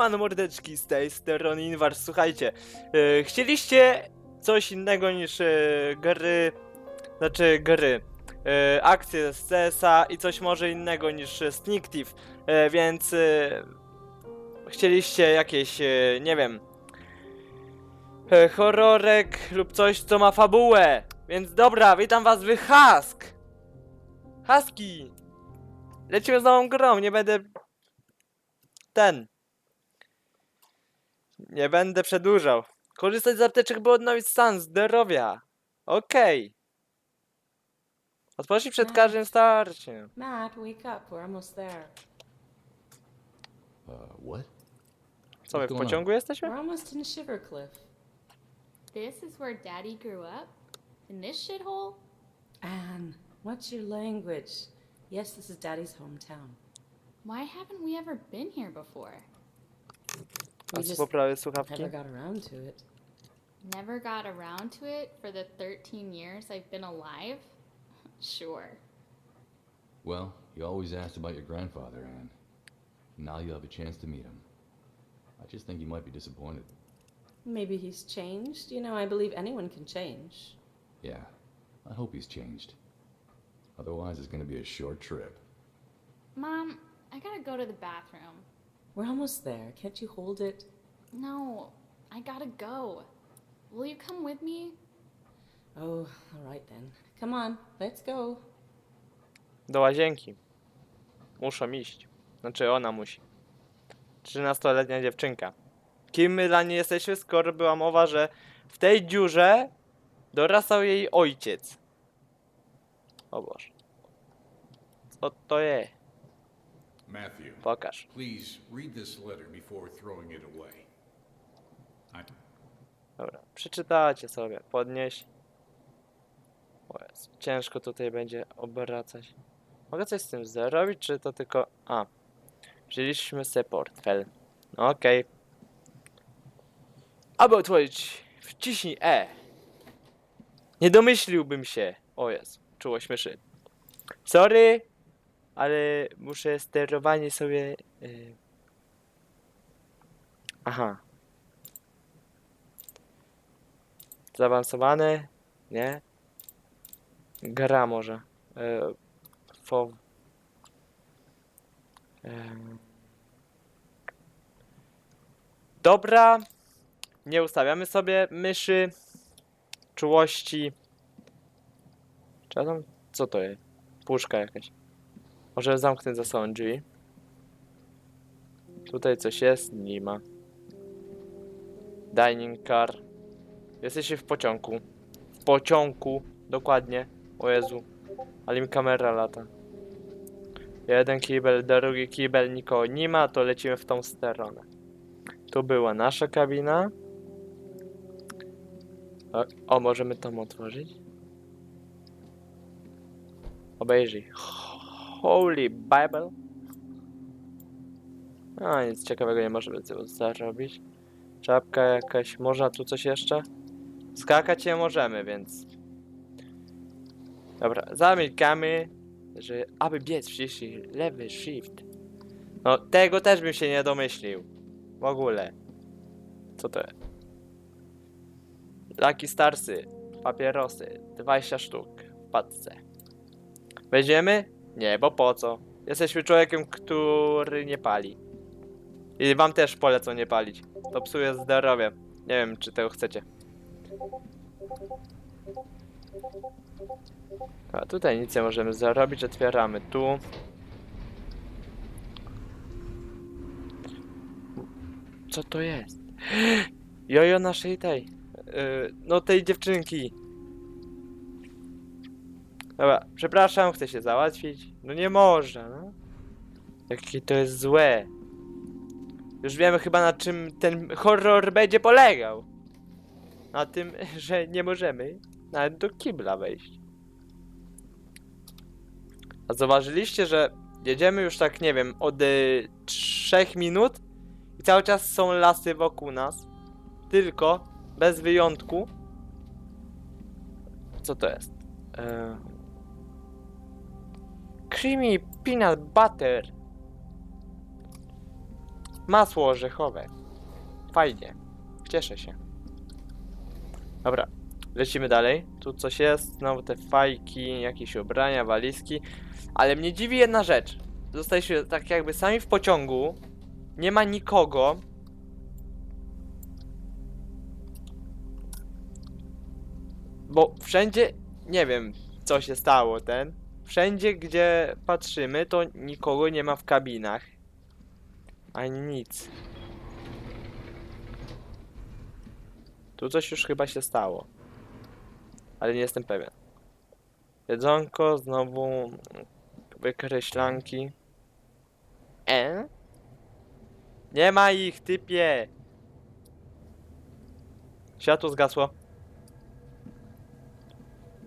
Siemano mordeczki z tej strony Inwar, słuchajcie, e, chcieliście coś innego niż e, gry, znaczy gry, e, akcje z CS-a i coś może innego niż Sneak Thief, więc chcieliście jakieś, nie wiem, e, horrorek lub coś co ma fabułę, więc dobra, witam was w Husk! Husky! Lecimy z nową grą, nie będę ten. Nie będę przedłużał. Korzystać z apteczek, by odnowić stan zdrowia. Okej. Odpocznij przed każdym starciem. Matt, wake up. We're almost there. Uh, what? Co, my w What's going on? pociągu jesteśmy? We're almost in Shivercliff. This is where Daddy grew up? In this shithole? Anne, what's your language? Yes, this is Daddy's hometown. Why haven't we ever been here before? A We co just poprawię słuchawki? never got around to it. Never got around to it for the 13 years I've been alive? Sure. Well, you always asked about your grandfather, Anne. Now you have a chance to meet him. I just think you might be disappointed. Maybe he's changed. You know, I believe anyone can change. Yeah, I hope he's changed. Otherwise, it's gonna be a short trip. Mom, I gotta go to the bathroom. We're almost there. Can't you hold it? No, I gotta go. Will you come with me? Oh, all right then. Come on, let's go. Do łazienki. Muszą iść. Znaczy ona musi. 13-letnia dziewczynka. Kim my dla niej jesteśmy, skoro była mowa, że w tej dziurze dorastał jej ojciec. O Boże. Co to jest? Matthew, Pokaż. please read this letter before throwing it away. I, Dobra, przeczytacie sobie, podnieś. O Jezu, ciężko tutaj będzie obracać. Mogę coś z tym zrobić, czy to tylko... A, wzięliśmy sobie portfel. No Okej. Aby otworzyć, wciśnij E. Nie domyśliłbym się. O jest, czułość myszy. Sorry, ale muszę sterowanie sobie... y, Aha. Zaawansowane? Nie? Gra może. E, fo... Em. Dobra. Nie ustawiamy sobie myszy. Czułości. Tam... Co to jest? Puszka jakaś. Może zamknę za sobą drzwi. Tutaj coś jest? Nie ma. Dining car. Jesteście w pociągu. W pociągu, dokładnie. O Jezu. Ale mi kamera lata. Jeden kibel, drugi kibel, nikogo nie ma, to lecimy w tą stronę. Tu była nasza kabina. O, o możemy tam otworzyć? Obejrzyj. Holy Bible. A, nic ciekawego nie możemy zarobić. Czapka jakaś, można tu coś jeszcze? Skakać nie możemy, więc... Dobra, zamykamy, że aby biec wciśnij lewy shift. No, tego też bym się nie domyślił. W ogóle. Co to jest? Lucky Starsy, papierosy, 20 sztuk w paczce. Weźmiemy? Nie, bo po co? Jesteśmy człowiekiem, który nie pali. I wam też polecą nie palić. To psuje zdrowie. Nie wiem, czy tego chcecie. A tutaj nic nie możemy zarobić, otwieramy tu. Co to jest? Jojo naszej tej. Yy, no tej dziewczynki. Dobra, przepraszam, chcę się załatwić. No nie można, no. Jakie to jest złe. Już wiemy chyba na czym ten horror będzie polegał. Na tym, że nie możemy nawet do kibla wejść. A zauważyliście, że jedziemy już tak, nie wiem, od y, 3 minut i cały czas są lasy wokół nas. Tylko, bez wyjątku. Co to jest? E... Creamy peanut butter. Masło orzechowe. Fajnie. Cieszę się. Dobra, lecimy dalej. Tu coś jest, znowu te fajki, jakieś ubrania, walizki. Ale mnie dziwi jedna rzecz. Zostaliśmy tak jakby sami w pociągu. Nie ma nikogo. Bo wszędzie, nie wiem co się stało ten. Wszędzie gdzie patrzymy to nikogo nie ma w kabinach. Ani nic. Tu coś już chyba się stało. Ale nie jestem pewien. Jedzonko, znowu wykreślanki. E? Nie ma ich, typie! Światło zgasło.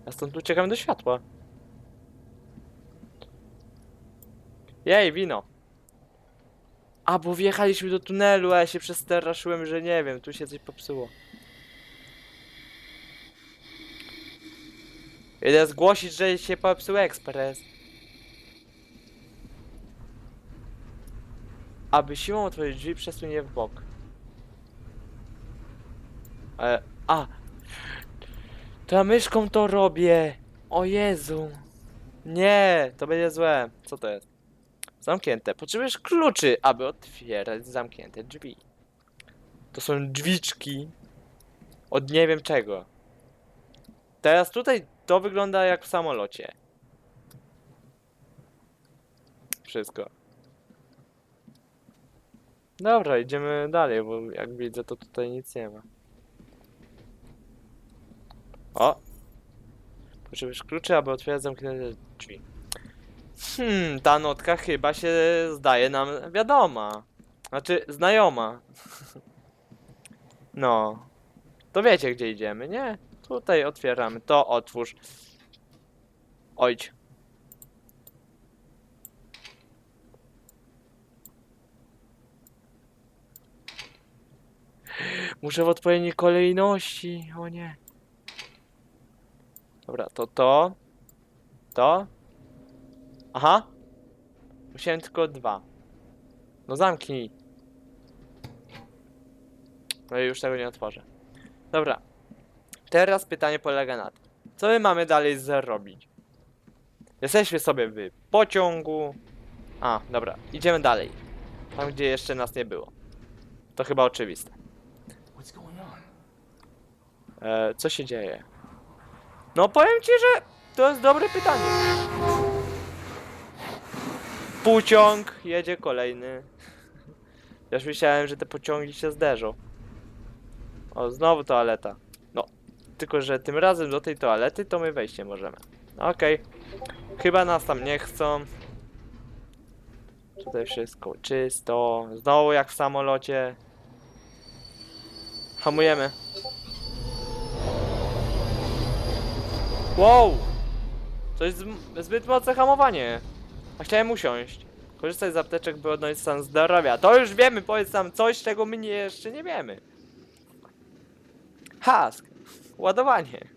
Ja stąd uciekam do światła. Jej, wino. A, bo wjechaliśmy do tunelu, a ja się przestraszyłem, że nie wiem, tu się coś popsuło. Idę zgłosić, że się popsuł ekspres. Aby siłą otworzyć drzwi, przesuń je w bok. E, a! To ja myszką to robię! O Jezu! Nie, to będzie złe. Co to jest? Zamknięte. Potrzebujesz kluczy, aby otwierać zamknięte drzwi. To są drzwiczki od nie wiem czego. Teraz tutaj to wygląda jak w samolocie. Wszystko. Dobra, idziemy dalej, bo jak widzę to tutaj nic nie ma. O! Potrzebujesz kluczy, aby otwierać zamknięte drzwi. Hmm, ta notka chyba się zdaje nam wiadoma. Znaczy, znajoma. No. To wiecie, gdzie idziemy, nie? Tutaj otwieramy. To otwórz. Ojdź. Muszę w odpowiedniej kolejności. O nie. Dobra, to to. To. Aha. Musiałem tylko dwa. No zamknij. No i już tego nie otworzę. Dobra. Teraz pytanie polega na tym. Co my mamy dalej zrobić? Jesteśmy sobie w pociągu. A, dobra. Idziemy dalej. Tam, gdzie jeszcze nas nie było. To chyba oczywiste. E, co się dzieje? No powiem ci, że to jest dobre pytanie. Pociąg jedzie kolejny. Ja już myślałem, że te pociągi się zderzą. O, znowu toaleta. No, tylko że tym razem do tej toalety to my wejść nie możemy. Okej. Chyba nas tam nie chcą. Tutaj wszystko czysto. Znowu jak w samolocie. Hamujemy. Wow! To jest zbyt mocne hamowanie. A chciałem usiąść. Korzystać z apteczek, by odnowić stan zdrowia. To już wiemy, powiedz nam coś, czego my nie, jeszcze nie wiemy. Hask. Ładowanie.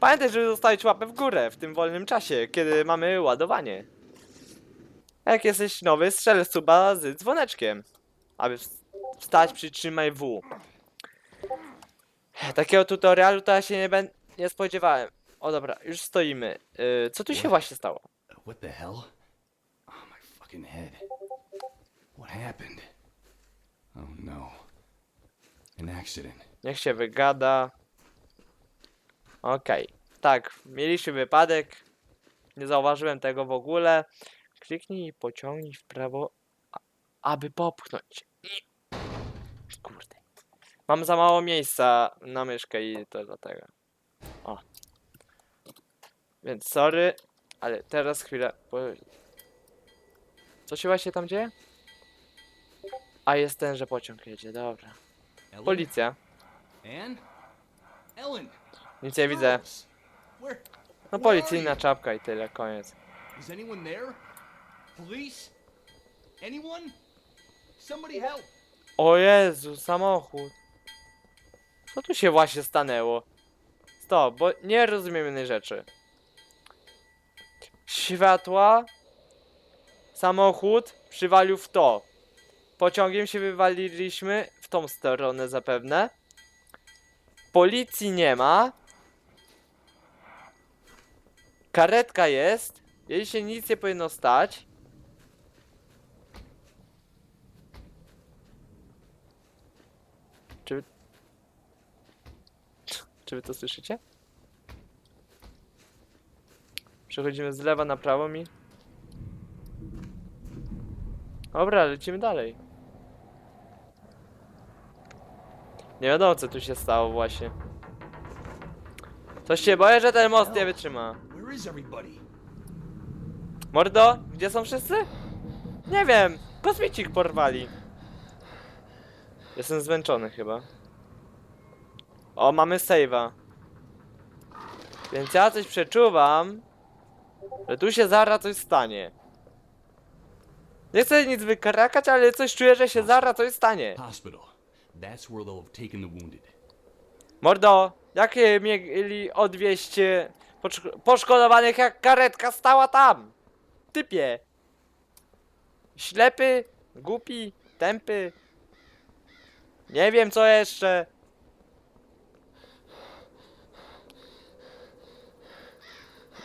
Pamiętaj, żeby zostawić łapę w górę w tym wolnym czasie, kiedy mamy ładowanie. Jak jesteś nowy, strzel suba z dzwoneczkiem. Aby ws- wstać, przytrzymaj W. Takiego tutorialu to ja się nie, nie spodziewałem. O dobra, już stoimy. Yy, co tu się właśnie stało? What the hell? Oh, my fucking head. What happened? Oh no. An accident. Niech się wygada. Okej. Tak, mieliśmy wypadek. Nie zauważyłem tego w ogóle. Kliknij i pociągnij w prawo, aby popchnąć. Kurde. Mam za mało miejsca na myszkę i to dlatego. O. Więc sorry, ale teraz chwilę. Bo... Co się właśnie tam dzieje? A jest ten, że pociąg jedzie, dobra. Policja. Nic nie widzę. No policyjna czapka i tyle, koniec. you? Is anyone there? Police? Anyone? Somebody help! O Jezu, samochód. Co tu się właśnie stanęło? Stop, bo nie rozumiem jednej rzeczy. Światła, samochód przywalił w to. pociągiem się wywaliliśmy w tą stronę zapewne. Policji nie ma. Karetka jest. Jej się nic nie powinno stać. Czy. Czy wy to słyszycie? Przechodzimy z lewa na prawo mi. Dobra, lecimy dalej. Nie wiadomo co tu się stało właśnie. Coś się boję, że ten most nie wytrzyma. Mordo, gdzie są wszyscy? Nie wiem, kosmicik porwali. Jestem zmęczony chyba. O, mamy save'a. Więc ja coś przeczuwam, że tu się zaraz coś stanie. Nie chcę nic wykarakać, ale coś czuję, że się zaraz coś stanie. Hospital. That's where they'll have taken the wounded. Mordo, jakie mieli odwieźć poszk- poszkodowanych, jak karetka stała tam? Typie. Ślepy, głupi, tępy. Nie wiem co jeszcze.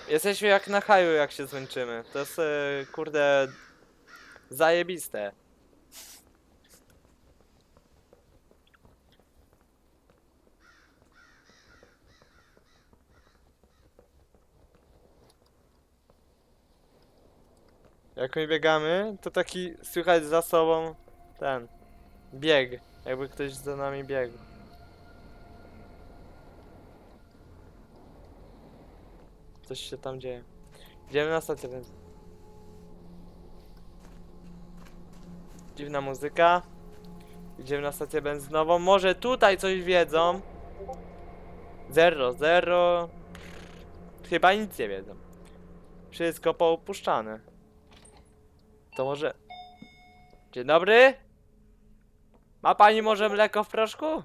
Jesteśmy jak na haju, jak się zmęczymy. To jest, e, kurde, zajebiste. Jak my biegamy, to taki słychać za sobą ten bieg, jakby ktoś za nami biegł. Coś się tam dzieje. Idziemy na stację więc. Dziwna muzyka. Idziemy na stację benzynową. Może tutaj coś wiedzą. Zero, zero. Chyba nic nie wiedzą. Wszystko poupuszczane. To może... Dzień dobry? Ma pani może mleko w proszku?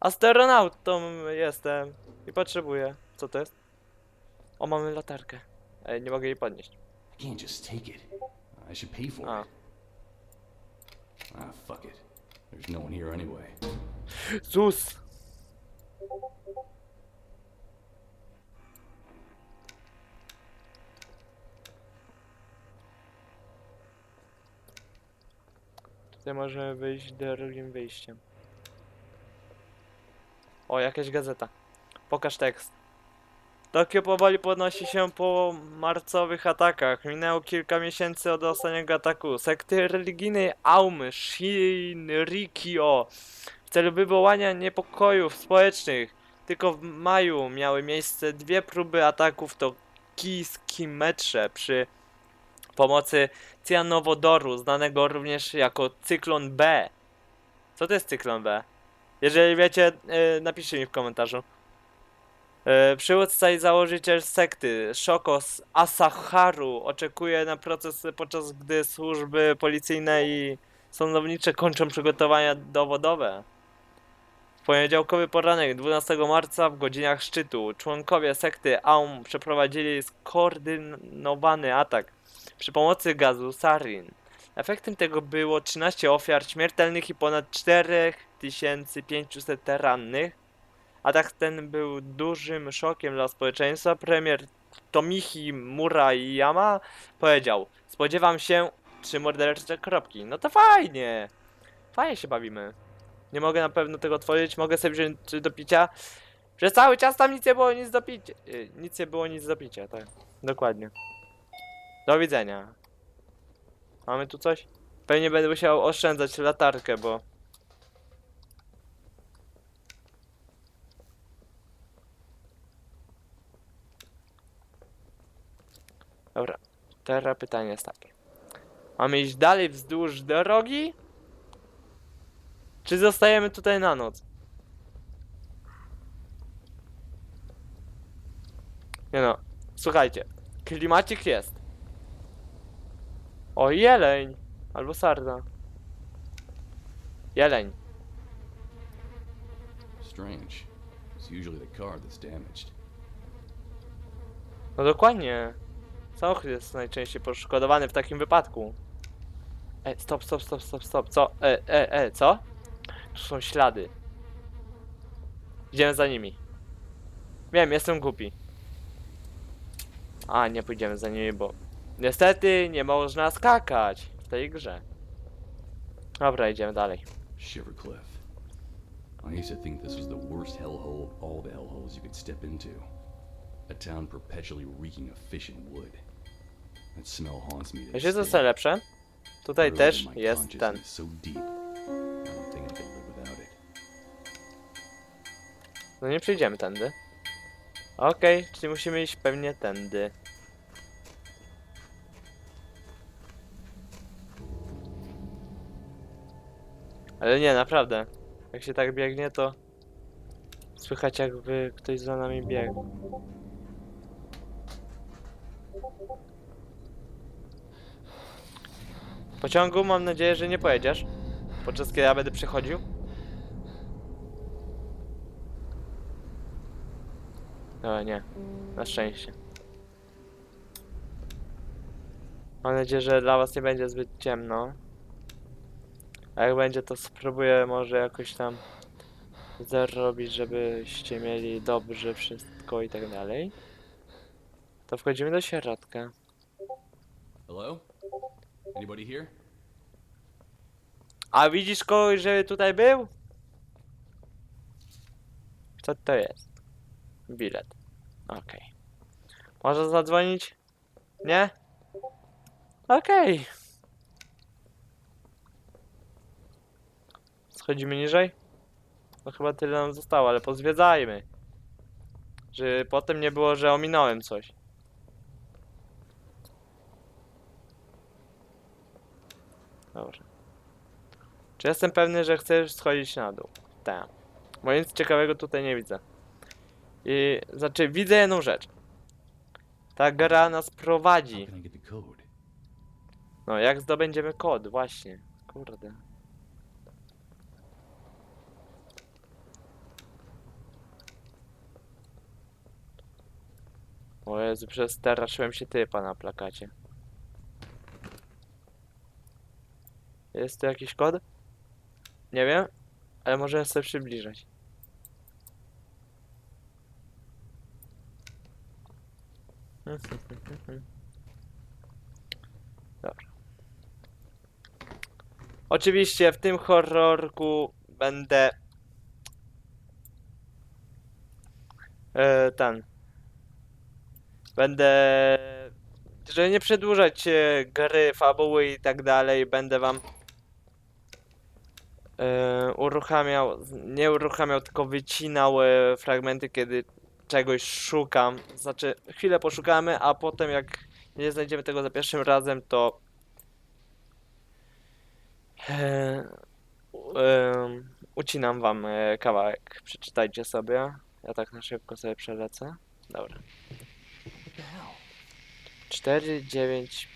Astronautą jestem i potrzebuję. Co to jest? O, mamy latarkę. Ej, nie mogę jej podnieść. I can't just take it. I should pay for A. it. Ah, fuck it. There's no one here anyway. Zus! Tutaj możemy wyjść drugim wyjściem. O, jakaś gazeta. Pokaż tekst. Tokio powoli podnosi się po marcowych atakach. Minęło kilka miesięcy od ostatniego ataku. Sekty religijnej Aumy Shinrikyo w celu wywołania niepokojów społecznych. Tylko w maju miały miejsce dwie próby ataków do kijskim metrze przy pomocy cyjanowodoru, znanego również jako cyklon B. Co to jest cyklon B? Jeżeli wiecie, yy, napiszcie mi w komentarzu. Yy, przywódca i założyciel sekty Shoko z Asaharu oczekuje na proces, podczas gdy służby policyjne i sądownicze kończą przygotowania dowodowe. W poniedziałkowy poranek 12 marca w godzinach szczytu członkowie sekty Aum przeprowadzili skoordynowany atak przy pomocy gazu sarin. Efektem tego było 13 ofiar śmiertelnych i ponad 4500 rannych. Atak ten był dużym szokiem dla społeczeństwa. Premier Tomichi Murayama powiedział: Spodziewam się trzy mordercze kropki. No to fajnie. Fajnie się bawimy. Nie mogę na pewno tego otworzyć, mogę sobie wziąć do picia. Przez cały czas tam nic nie było nic do picia. y, Nic nie było nic do picia, tak. Dokładnie. Do widzenia. Mamy tu coś? Pewnie będę musiał oszczędzać latarkę, bo... Dobra, teraz pytanie jest takie. Mamy iść dalej wzdłuż drogi? Czy zostajemy tutaj na noc? Nie no, słuchajcie, klimacik jest. O, jeleń! Albo sarda. Jeleń. Strange. It's usually the car that's damaged. No dokładnie. Samochód jest najczęściej poszkodowany w takim wypadku. E, stop, stop, stop, stop, stop, co? E, e, e, co? Tu są ślady. Idziemy za nimi. Wiem, jestem głupi. A, nie pójdziemy za nimi, bo... Niestety, nie można skakać w tej grze. Dobra, idziemy dalej. Shivercliff. I used to think this was the worst hellhole of all the hellholes you could step into. A town perpetually reeking of fish and wood. Smell haunts me to jest lepsze? Tutaj też jest ten. No nie przejdziemy tędy. Okej, czyli musimy iść pewnie tędy. Ale nie, naprawdę. Jak się tak biegnie, to słychać jakby ktoś za nami biegł. Pociągu mam nadzieję, że nie pojedziesz. Podczas kiedy ja będę przechodził. No nie, na szczęście. Mam nadzieję, że dla was nie będzie zbyt ciemno. A jak będzie, to spróbuję może jakoś tam zrobić, żebyście mieli dobrze wszystko i tak dalej. To wchodzimy do środka. Hello? Anybody here? A widzisz kogoś, że tutaj był? Co to jest? Bilet. Okej. Można zadzwonić? Nie? Okej. Schodzimy niżej? No chyba tyle nam zostało, ale pozwiedzajmy. Żeby potem nie było, że ominąłem coś. Dobrze. Czy jestem pewny, że chcesz schodzić na dół? Tak. Bo nic ciekawego tutaj nie widzę. I znaczy widzę jedną rzecz. Ta gra nas prowadzi. No, jak zdobędziemy kod, właśnie. Kurde. O Jezu, przestraszyłem się typa na plakacie. Jest tu jakiś kod? Nie wiem, ale możemy sobie przybliżać. Dobra. Oczywiście w tym horrorku będę e, ten będę żeby nie przedłużać e, gry, fabuły i tak dalej, będę wam uruchamiał, nie uruchamiał, tylko wycinał e, fragmenty, kiedy czegoś szukam. Znaczy, chwilę poszukamy, a potem jak nie znajdziemy tego za pierwszym razem, to e, ucinam wam e, kawałek. Przeczytajcie sobie. Ja tak na szybko sobie przelecę. Dobra. 4, 9,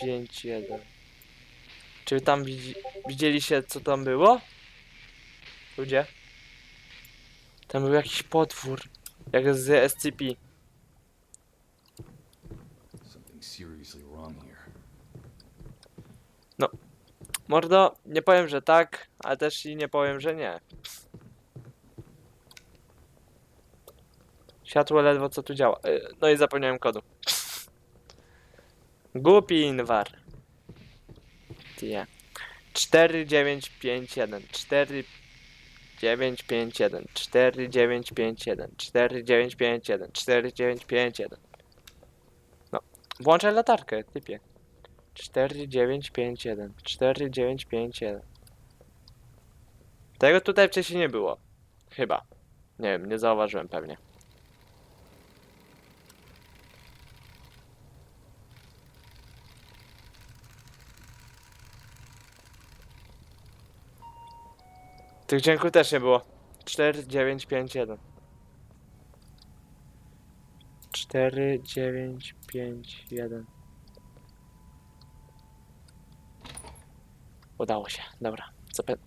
5, 1. Czy tam widzi widzieliście co tam było? Ludzie? Tam był jakiś potwór. Jak z SCP. Here. Mordo, nie powiem, że tak, ale też i nie powiem, że nie. Światło ledwo co tu działa. Y, No i zapomniałem kodu. Głupi inwar. Tie. 4951 4 951 4951 4951 4951 No, włączaj latarkę, typie. 4951 4951 Tego tutaj wcześniej nie było. Chyba. Nie wiem, nie zauważyłem pewnie. Tych dźwięków też nie było. 4, 9, 5, 1. 4, 9, 5, 1. Udało się, dobra. Co Zapy...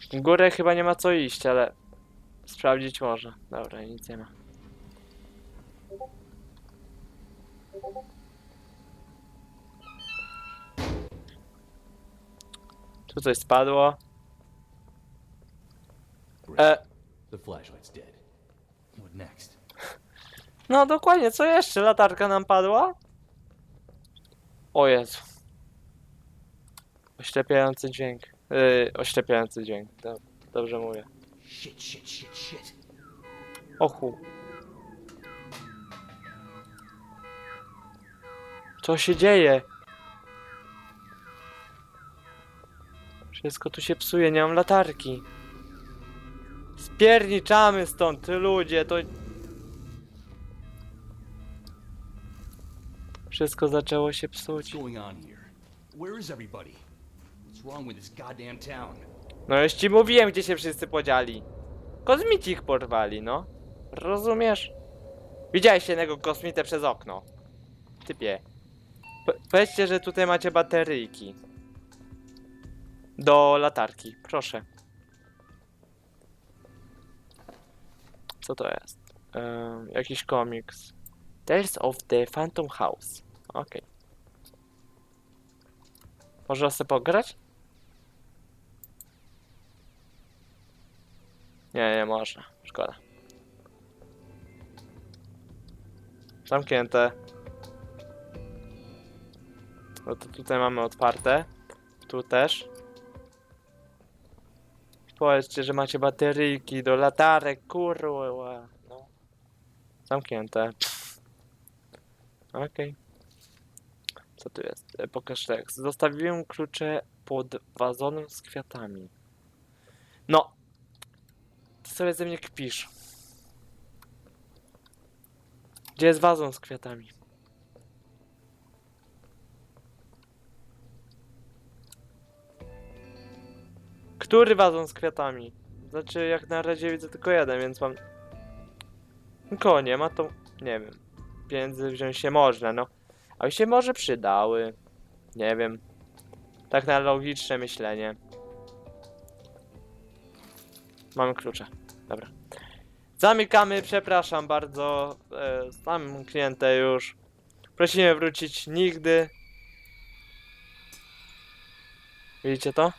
W górę chyba nie ma co iść, ale sprawdzić może. Dobra, nic nie ma. Tu coś spadło. E, The flashlight's dead. What next? no dokładnie, co jeszcze? Latarka nam padła? O Jezu. Oślepiający dźwięk. Yy, oślepiający dźwięk. Do, dobrze mówię. Shit, shit, shit, shit. Ochu. Co się dzieje? Wszystko tu się psuje, nie mam latarki. Spierniczamy stąd, ludzie, to... Wszystko zaczęło się psuć. No już ci mówiłem, gdzie się wszyscy podzieli. Kosmici ich porwali, no. Rozumiesz? Widziałeś jednego kosmitę przez okno. Typie. Po powiedzcie, że tutaj macie bateryjki. Do latarki, proszę. Co to jest? Em, jakiś komiks. Tales of the Phantom House. Okej. Można sobie pograć? Nie, nie można. Szkoda. Zamknięte. No to tutaj mamy otwarte. Tu też. Powiedzcie, że macie bateryjki do latarek, kurwa. No. Zamknięte. Okej. Co tu jest? E, Pokaż tekst. Zostawiłem klucze pod wazonem z kwiatami. No, ty sobie ze mnie kpisz. Gdzie jest wazon z kwiatami? Który wazon z kwiatami? Znaczy, jak na razie widzę tylko jeden, więc mam... Nikogo nie ma, to nie wiem. Pieniędzy wziąć się można, no. A się może przydały. Nie wiem. Tak na logiczne myślenie. Mamy klucze. Dobra. Zamykamy, przepraszam bardzo. E, zamknięte już. Prosimy wrócić nigdy. Widzicie to?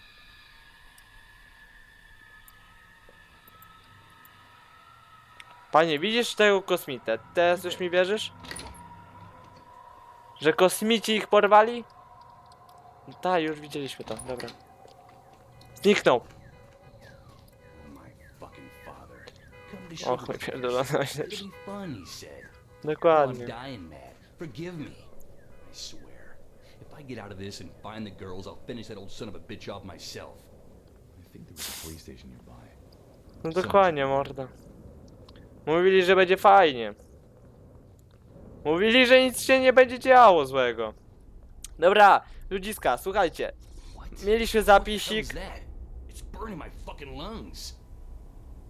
Panie, widzisz tego kosmitę? Teraz już mi wierzysz? Że kosmici ich porwali? No tak, już widzieliśmy to, dobra. Zniknął. Said. Oh, I'm Dokładnie. dying mad. Forgive me. I swear. If I get out of this and find the girls, I'll finish that old son of a bitch off myself. I think there was a police station nearby. No dokładnie, morda. Mówili, że będzie fajnie. Mówili, że nic się nie będzie działo złego. Dobra, ludziska, słuchajcie. Mieliśmy zapisik.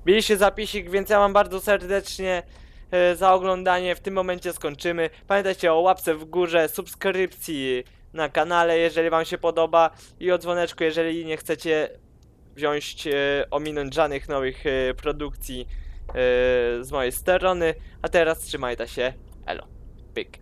Mieliście zapisik, więc ja wam bardzo serdecznie e, za oglądanie w tym momencie skończymy. Pamiętajcie o łapce w górze, subskrypcji na kanale, jeżeli wam się podoba i o dzwoneczku, jeżeli nie chcecie wziąć, e, ominąć żadnych nowych e, produkcji z mojej strony. A teraz trzymajcie się, elo, pyk.